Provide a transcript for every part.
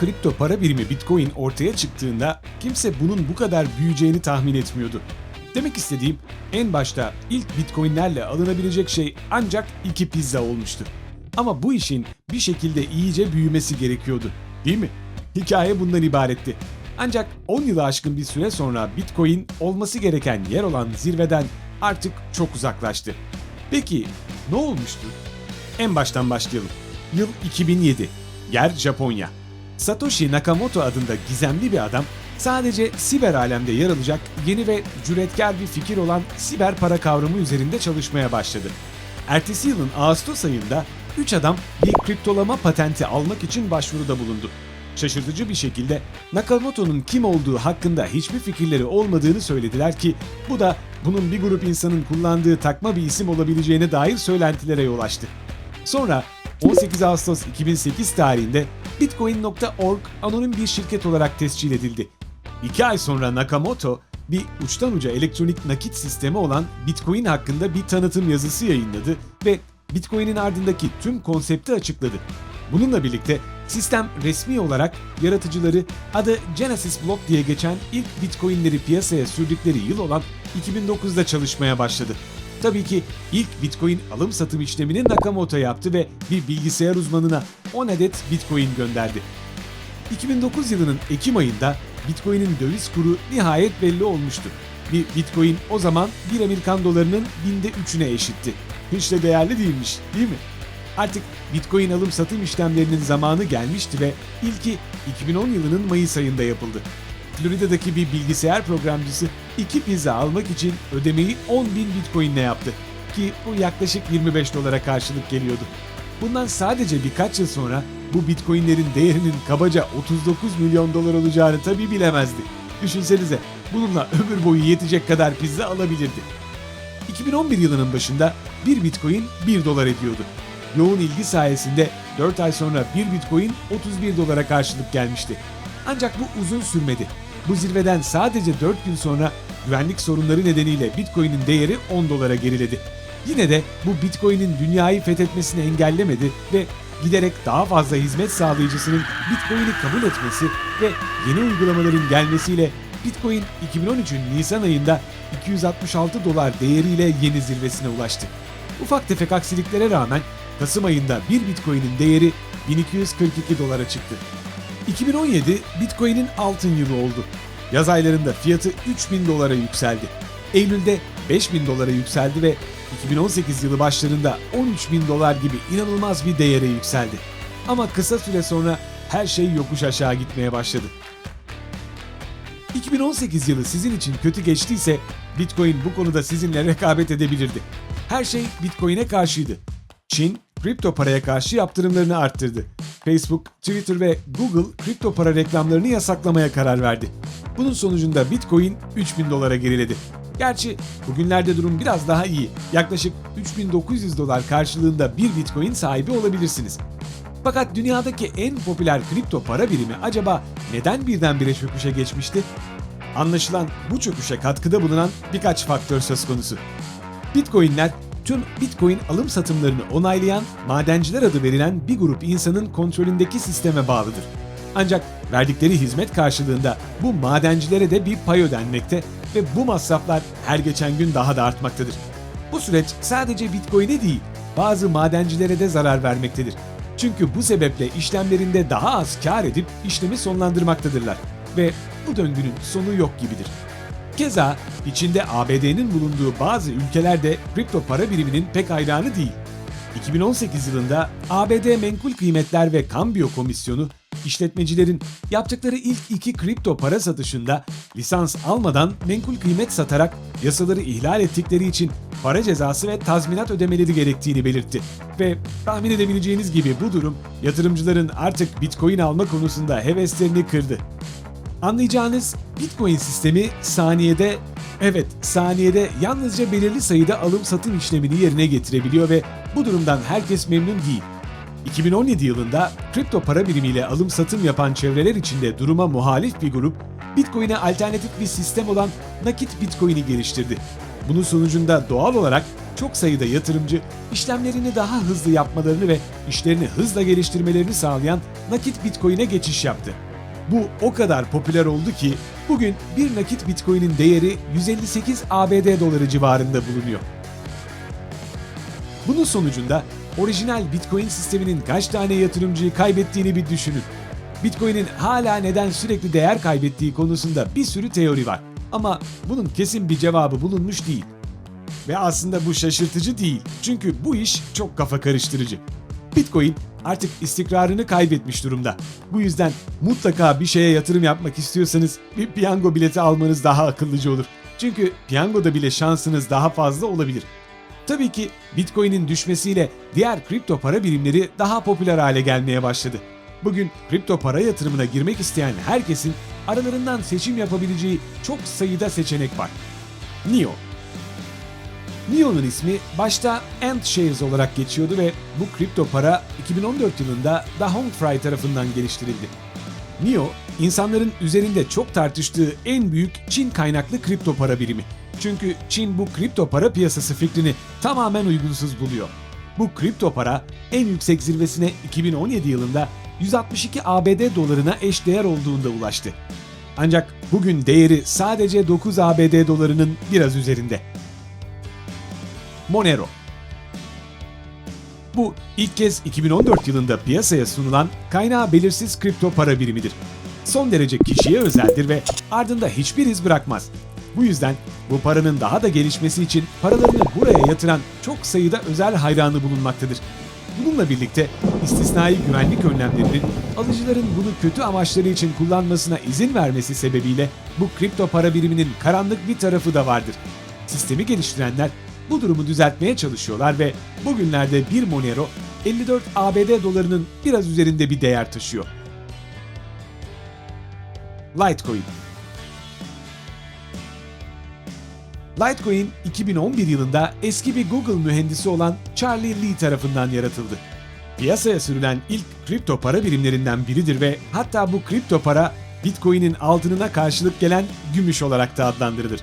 kripto para birimi Bitcoin ortaya çıktığında kimse bunun bu kadar büyüyeceğini tahmin etmiyordu. Demek istediğim en başta ilk Bitcoin'lerle alınabilecek şey ancak iki pizza olmuştu. Ama bu işin bir şekilde iyice büyümesi gerekiyordu. Değil mi? Hikaye bundan ibaretti. Ancak 10 yılı aşkın bir süre sonra Bitcoin olması gereken yer olan zirveden artık çok uzaklaştı. Peki ne olmuştu? En baştan başlayalım. Yıl 2007. Yer Japonya. Satoshi Nakamoto adında gizemli bir adam sadece siber alemde yer alacak yeni ve cüretkar bir fikir olan siber para kavramı üzerinde çalışmaya başladı. Ertesi yılın Ağustos ayında 3 adam bir kriptolama patenti almak için başvuruda bulundu. Şaşırtıcı bir şekilde Nakamoto'nun kim olduğu hakkında hiçbir fikirleri olmadığını söylediler ki bu da bunun bir grup insanın kullandığı takma bir isim olabileceğine dair söylentilere yol açtı. Sonra 18 Ağustos 2008 tarihinde Bitcoin.org anonim bir şirket olarak tescil edildi. İki ay sonra Nakamoto bir uçtan uca elektronik nakit sistemi olan Bitcoin hakkında bir tanıtım yazısı yayınladı ve Bitcoin'in ardındaki tüm konsepti açıkladı. Bununla birlikte sistem resmi olarak yaratıcıları adı Genesis Block diye geçen ilk Bitcoin'leri piyasaya sürdükleri yıl olan 2009'da çalışmaya başladı. Tabii ki ilk Bitcoin alım satım işlemini Nakamoto yaptı ve bir bilgisayar uzmanına 10 adet Bitcoin gönderdi. 2009 yılının Ekim ayında Bitcoin'in döviz kuru nihayet belli olmuştu. Bir Bitcoin o zaman 1 Amerikan dolarının binde üçüne eşitti. Hiç de değerli değilmiş, değil mi? Artık Bitcoin alım satım işlemlerinin zamanı gelmişti ve ilki 2010 yılının Mayıs ayında yapıldı. Florida'daki bir bilgisayar programcısı iki pizza almak için ödemeyi 10 bin Bitcoin'le yaptı. Ki bu yaklaşık 25 dolara karşılık geliyordu. Bundan sadece birkaç yıl sonra bu Bitcoin'lerin değerinin kabaca 39 milyon dolar olacağını tabii bilemezdi. Düşünsenize bununla ömür boyu yetecek kadar pizza alabilirdi. 2011 yılının başında 1 Bitcoin 1 dolar ediyordu. Yoğun ilgi sayesinde 4 ay sonra 1 Bitcoin 31 dolara karşılık gelmişti. Ancak bu uzun sürmedi. Bu zirveden sadece 4 gün sonra güvenlik sorunları nedeniyle Bitcoin'in değeri 10 dolara geriledi. Yine de bu Bitcoin'in dünyayı fethetmesini engellemedi ve giderek daha fazla hizmet sağlayıcısının Bitcoin'i kabul etmesi ve yeni uygulamaların gelmesiyle Bitcoin 2013'ün Nisan ayında 266 dolar değeriyle yeni zirvesine ulaştı. Ufak tefek aksiliklere rağmen Kasım ayında bir Bitcoin'in değeri 1242 dolara çıktı. 2017 Bitcoin'in altın yılı oldu. Yaz aylarında fiyatı 3000 dolara yükseldi. Eylül'de 5000 dolara yükseldi ve 2018 yılı başlarında 13 bin dolar gibi inanılmaz bir değere yükseldi. Ama kısa süre sonra her şey yokuş aşağı gitmeye başladı. 2018 yılı sizin için kötü geçtiyse Bitcoin bu konuda sizinle rekabet edebilirdi. Her şey Bitcoin'e karşıydı. Çin, kripto paraya karşı yaptırımlarını arttırdı. Facebook, Twitter ve Google kripto para reklamlarını yasaklamaya karar verdi. Bunun sonucunda Bitcoin 3000 dolara geriledi. Gerçi bugünlerde durum biraz daha iyi. Yaklaşık 3900 dolar karşılığında bir Bitcoin sahibi olabilirsiniz. Fakat dünyadaki en popüler kripto para birimi acaba neden birdenbire çöküşe geçmişti? Anlaşılan bu çöküşe katkıda bulunan birkaç faktör söz konusu. Bitcoin'ler tüm Bitcoin alım satımlarını onaylayan madenciler adı verilen bir grup insanın kontrolündeki sisteme bağlıdır. Ancak verdikleri hizmet karşılığında bu madencilere de bir pay ödenmekte ve bu masraflar her geçen gün daha da artmaktadır. Bu süreç sadece Bitcoin'e değil, bazı madencilere de zarar vermektedir. Çünkü bu sebeple işlemlerinde daha az kar edip işlemi sonlandırmaktadırlar ve bu döngünün sonu yok gibidir. Keza içinde ABD'nin bulunduğu bazı ülkeler de kripto para biriminin pek hayranı değil. 2018 yılında ABD Menkul Kıymetler ve Kambiyo Komisyonu işletmecilerin yaptıkları ilk iki kripto para satışında lisans almadan menkul kıymet satarak yasaları ihlal ettikleri için para cezası ve tazminat ödemeleri gerektiğini belirtti. Ve tahmin edebileceğiniz gibi bu durum yatırımcıların artık Bitcoin alma konusunda heveslerini kırdı. Anlayacağınız Bitcoin sistemi saniyede evet saniyede yalnızca belirli sayıda alım satım işlemini yerine getirebiliyor ve bu durumdan herkes memnun değil. 2017 yılında kripto para birimiyle alım satım yapan çevreler içinde duruma muhalif bir grup Bitcoin'e alternatif bir sistem olan nakit Bitcoin'i geliştirdi. Bunun sonucunda doğal olarak çok sayıda yatırımcı işlemlerini daha hızlı yapmalarını ve işlerini hızla geliştirmelerini sağlayan nakit Bitcoin'e geçiş yaptı. Bu o kadar popüler oldu ki bugün bir nakit Bitcoin'in değeri 158 ABD doları civarında bulunuyor. Bunun sonucunda orijinal Bitcoin sisteminin kaç tane yatırımcıyı kaybettiğini bir düşünün. Bitcoin'in hala neden sürekli değer kaybettiği konusunda bir sürü teori var. Ama bunun kesin bir cevabı bulunmuş değil. Ve aslında bu şaşırtıcı değil. Çünkü bu iş çok kafa karıştırıcı. Bitcoin artık istikrarını kaybetmiş durumda. Bu yüzden mutlaka bir şeye yatırım yapmak istiyorsanız bir piyango bileti almanız daha akıllıca olur. Çünkü piyangoda bile şansınız daha fazla olabilir. Tabii ki Bitcoin'in düşmesiyle diğer kripto para birimleri daha popüler hale gelmeye başladı. Bugün kripto para yatırımına girmek isteyen herkesin aralarından seçim yapabileceği çok sayıda seçenek var. NIO NIO'nun ismi başta AntShares olarak geçiyordu ve bu kripto para 2014 yılında Da Hongfrey tarafından geliştirildi. NIO, insanların üzerinde çok tartıştığı en büyük Çin kaynaklı kripto para birimi. Çünkü Çin bu kripto para piyasası fikrini tamamen uygunsuz buluyor. Bu kripto para en yüksek zirvesine 2017 yılında 162 ABD dolarına eşdeğer olduğunda ulaştı. Ancak bugün değeri sadece 9 ABD dolarının biraz üzerinde. Monero bu ilk kez 2014 yılında piyasaya sunulan kaynağı belirsiz kripto para birimidir. Son derece kişiye özeldir ve ardında hiçbir iz bırakmaz. Bu yüzden bu paranın daha da gelişmesi için paralarını buraya yatıran çok sayıda özel hayranı bulunmaktadır. Bununla birlikte istisnai güvenlik önlemlerinin alıcıların bunu kötü amaçları için kullanmasına izin vermesi sebebiyle bu kripto para biriminin karanlık bir tarafı da vardır. Sistemi geliştirenler bu durumu düzeltmeye çalışıyorlar ve bugünlerde bir Monero 54 ABD dolarının biraz üzerinde bir değer taşıyor. Litecoin Litecoin 2011 yılında eski bir Google mühendisi olan Charlie Lee tarafından yaratıldı. Piyasaya sürülen ilk kripto para birimlerinden biridir ve hatta bu kripto para Bitcoin'in altınına karşılık gelen gümüş olarak da adlandırılır.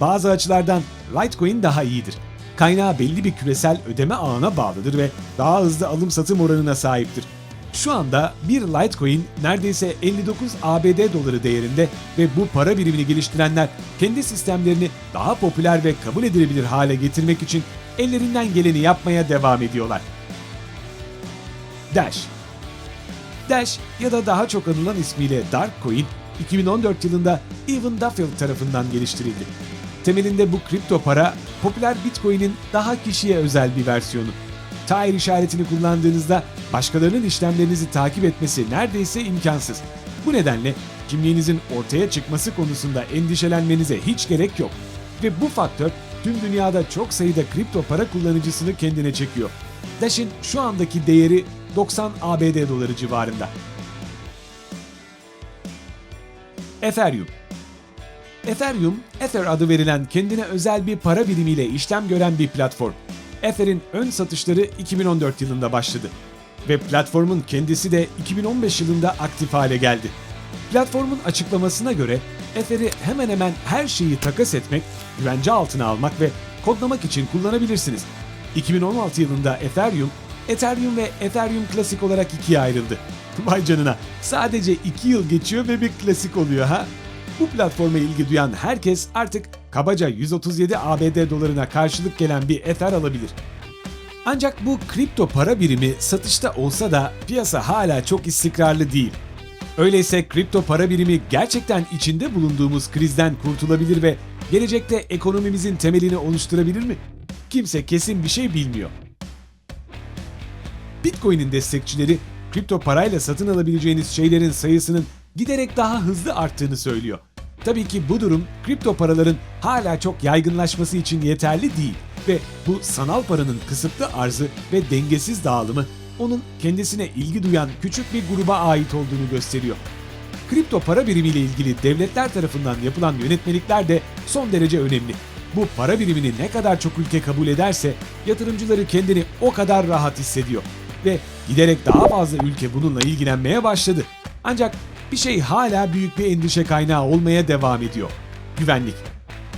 Bazı açılardan Litecoin daha iyidir. Kaynağı belli bir küresel ödeme ağına bağlıdır ve daha hızlı alım satım oranına sahiptir. Şu anda bir Litecoin neredeyse 59 ABD doları değerinde ve bu para birimini geliştirenler kendi sistemlerini daha popüler ve kabul edilebilir hale getirmek için ellerinden geleni yapmaya devam ediyorlar. Dash Dash ya da daha çok anılan ismiyle Darkcoin 2014 yılında Evan Duffield tarafından geliştirildi. Temelinde bu kripto para popüler Bitcoin'in daha kişiye özel bir versiyonu. Tire işaretini kullandığınızda başkalarının işlemlerinizi takip etmesi neredeyse imkansız. Bu nedenle kimliğinizin ortaya çıkması konusunda endişelenmenize hiç gerek yok. Ve bu faktör tüm dünyada çok sayıda kripto para kullanıcısını kendine çekiyor. Dash'in şu andaki değeri 90 ABD doları civarında. Ethereum Ethereum, Ether adı verilen kendine özel bir para birimiyle işlem gören bir platform. Ether'in ön satışları 2014 yılında başladı ve platformun kendisi de 2015 yılında aktif hale geldi. Platformun açıklamasına göre Ether'i hemen hemen her şeyi takas etmek, güvence altına almak ve kodlamak için kullanabilirsiniz. 2016 yılında Ethereum, Ethereum ve Ethereum Classic olarak ikiye ayrıldı. Vay canına, sadece 2 yıl geçiyor ve bir klasik oluyor ha? Bu platforma ilgi duyan herkes artık kabaca 137 ABD dolarına karşılık gelen bir Ether alabilir. Ancak bu kripto para birimi satışta olsa da piyasa hala çok istikrarlı değil. Öyleyse kripto para birimi gerçekten içinde bulunduğumuz krizden kurtulabilir ve gelecekte ekonomimizin temelini oluşturabilir mi? Kimse kesin bir şey bilmiyor. Bitcoin'in destekçileri kripto parayla satın alabileceğiniz şeylerin sayısının giderek daha hızlı arttığını söylüyor. Tabii ki bu durum kripto paraların hala çok yaygınlaşması için yeterli değil ve bu sanal paranın kısıtlı arzı ve dengesiz dağılımı onun kendisine ilgi duyan küçük bir gruba ait olduğunu gösteriyor. Kripto para birimiyle ilgili devletler tarafından yapılan yönetmelikler de son derece önemli. Bu para birimini ne kadar çok ülke kabul ederse yatırımcıları kendini o kadar rahat hissediyor ve giderek daha fazla ülke bununla ilgilenmeye başladı. Ancak bir şey hala büyük bir endişe kaynağı olmaya devam ediyor. Güvenlik.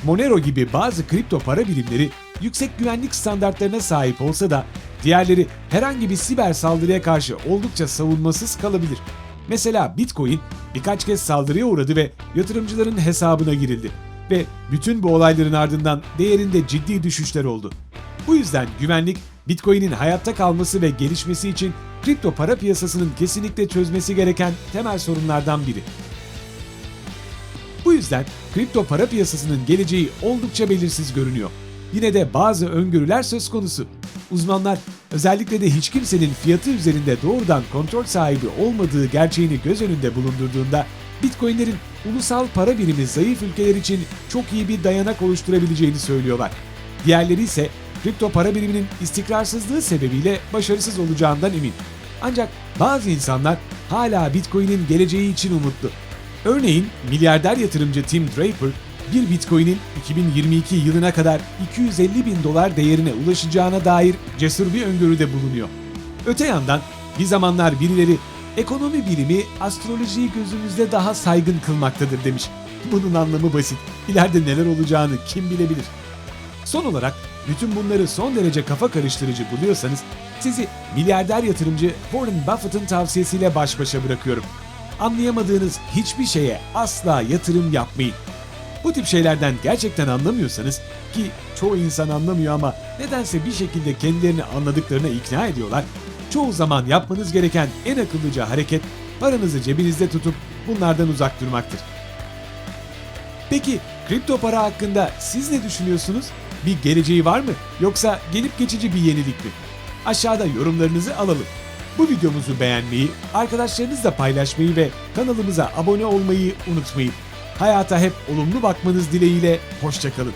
Monero gibi bazı kripto para birimleri yüksek güvenlik standartlarına sahip olsa da diğerleri herhangi bir siber saldırıya karşı oldukça savunmasız kalabilir. Mesela Bitcoin birkaç kez saldırıya uğradı ve yatırımcıların hesabına girildi ve bütün bu olayların ardından değerinde ciddi düşüşler oldu. Bu yüzden güvenlik Bitcoin'in hayatta kalması ve gelişmesi için kripto para piyasasının kesinlikle çözmesi gereken temel sorunlardan biri. Bu yüzden kripto para piyasasının geleceği oldukça belirsiz görünüyor. Yine de bazı öngörüler söz konusu. Uzmanlar özellikle de hiç kimsenin fiyatı üzerinde doğrudan kontrol sahibi olmadığı gerçeğini göz önünde bulundurduğunda Bitcoin'lerin ulusal para birimi zayıf ülkeler için çok iyi bir dayanak oluşturabileceğini söylüyorlar. Diğerleri ise kripto para biriminin istikrarsızlığı sebebiyle başarısız olacağından emin. Ancak bazı insanlar hala Bitcoin'in geleceği için umutlu. Örneğin milyarder yatırımcı Tim Draper, bir Bitcoin'in 2022 yılına kadar 250 bin dolar değerine ulaşacağına dair cesur bir öngörüde bulunuyor. Öte yandan bir zamanlar birileri ekonomi bilimi astrolojiyi gözümüzde daha saygın kılmaktadır demiş. Bunun anlamı basit. İleride neler olacağını kim bilebilir? Son olarak bütün bunları son derece kafa karıştırıcı buluyorsanız sizi milyarder yatırımcı Warren Buffett'ın tavsiyesiyle baş başa bırakıyorum. Anlayamadığınız hiçbir şeye asla yatırım yapmayın. Bu tip şeylerden gerçekten anlamıyorsanız ki çoğu insan anlamıyor ama nedense bir şekilde kendilerini anladıklarına ikna ediyorlar. Çoğu zaman yapmanız gereken en akıllıca hareket paranızı cebinizde tutup bunlardan uzak durmaktır. Peki kripto para hakkında siz ne düşünüyorsunuz? Bir geleceği var mı? Yoksa gelip geçici bir yenilik mi? Aşağıda yorumlarınızı alalım. Bu videomuzu beğenmeyi, arkadaşlarınızla paylaşmayı ve kanalımıza abone olmayı unutmayın. Hayata hep olumlu bakmanız dileğiyle, hoşçakalın.